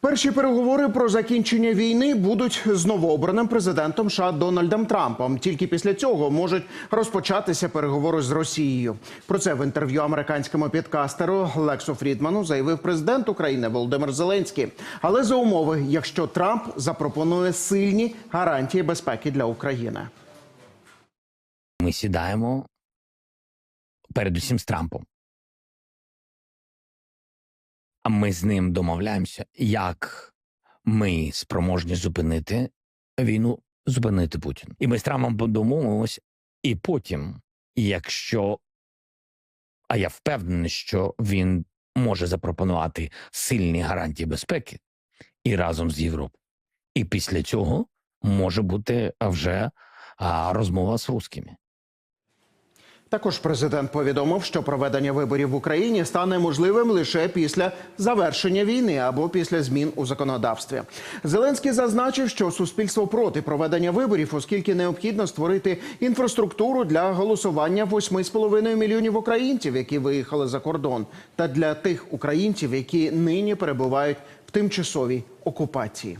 Перші переговори про закінчення війни будуть з новообраним президентом США Дональдом Трампом. Тільки після цього можуть розпочатися переговори з Росією. Про це в інтерв'ю американському підкастеру Лексу Фрідману заявив президент України Володимир Зеленський. Але за умови, якщо Трамп запропонує сильні гарантії безпеки для України. Ми сідаємо передусім з Трампом. Ми з ним домовляємося, як ми спроможні зупинити війну, зупинити Путін. І ми з Трампом домовимося, і потім, якщо а я впевнений, що він може запропонувати сильні гарантії безпеки і разом з Європою. І після цього може бути вже розмова з русскими. Також президент повідомив, що проведення виборів в Україні стане можливим лише після завершення війни або після змін у законодавстві. Зеленський зазначив, що суспільство проти проведення виборів, оскільки необхідно створити інфраструктуру для голосування 8,5 мільйонів українців, які виїхали за кордон, та для тих українців, які нині перебувають в тимчасовій окупації.